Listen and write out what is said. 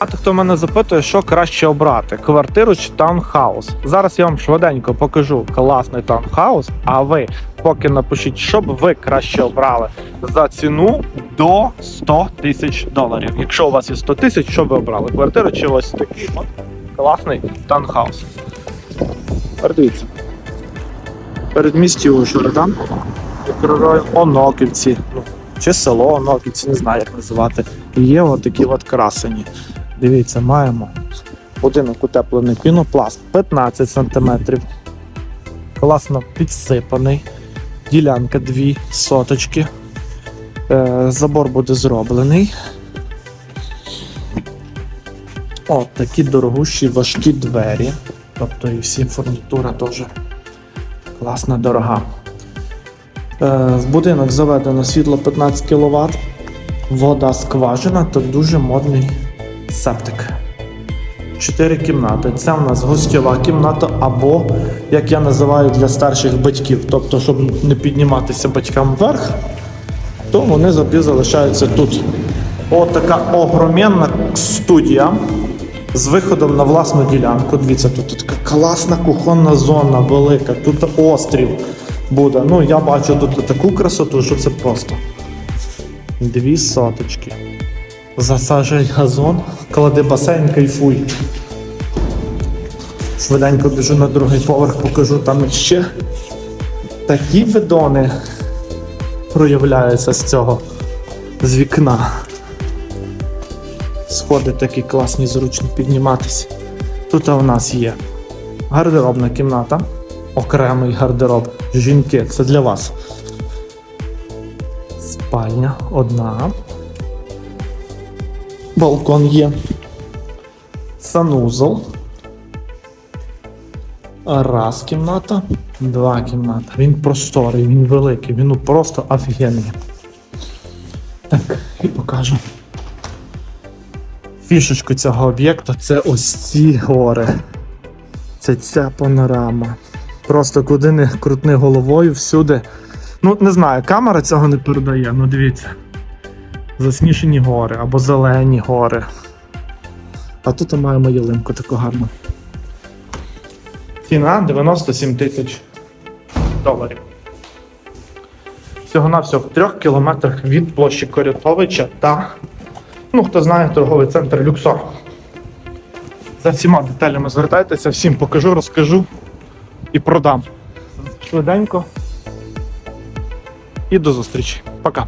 Багато хто мене запитує, що краще обрати: квартиру чи таунхаус. Зараз я вам швиденько покажу класний таунхаус. А ви поки напишіть, що б ви краще обрали за ціну до 100 тисяч доларів. Якщо у вас є 100 тисяч, що ви обрали? Квартиру чи ось такий от класний таунхаус? Дивіться. Передмісті Ужгорода, мікрорайон Оноківці, ну, чи село Оноківці, не знаю, як називати. Є отакі от красені. Дивіться, маємо будинок утеплений пінопласт 15 см. Класно підсипаний. Ділянка дві соточки. Е, забор буде зроблений. О, такі дорогущі важкі двері. Тобто і всі фурнітура теж класна дорога. Е, в будинок заведено світло 15 кВт, вода скважина та дуже модний септик. Чотири кімнати. Це у нас гостьова кімната, або, як я називаю, для старших батьків. Тобто, щоб не підніматися батькам вверх, то вони завжди залишаються тут. От така огроменна студія з виходом на власну ділянку. Дивіться, тут така класна кухонна зона велика, тут острів буде. Ну, я бачу тут таку красоту, що це просто. Дві соточки. Засаджуй газон, клади басейн, кайфуй. Швиденько біжу на другий поверх, покажу там ще такі видони проявляються з цього, з вікна. Сходи такі класні, зручно підніматися. Тут у нас є гардеробна кімната, окремий гардероб. Жінки, це для вас. Спальня одна. Балкон є. Санузел. Раз кімната, два кімната. Він просторий, він великий, він ну просто офігенний. Так, і покажу. Фішечку цього об'єкту це ось ці гори. Це ця панорама. Просто куди не крутни головою, всюди. Ну, не знаю, камера цього не передає, ну дивіться. Засмішені гори або зелені гори. А тут маємо ялинку таку гарну. Ціна 97 тисяч доларів. Всього на всього в трьох кілометрах від площі Корятовича та, ну хто знає, торговий центр Люксор. За всіма деталями звертайтеся, всім покажу, розкажу і продам. Швиденько. І до зустрічі. Пока.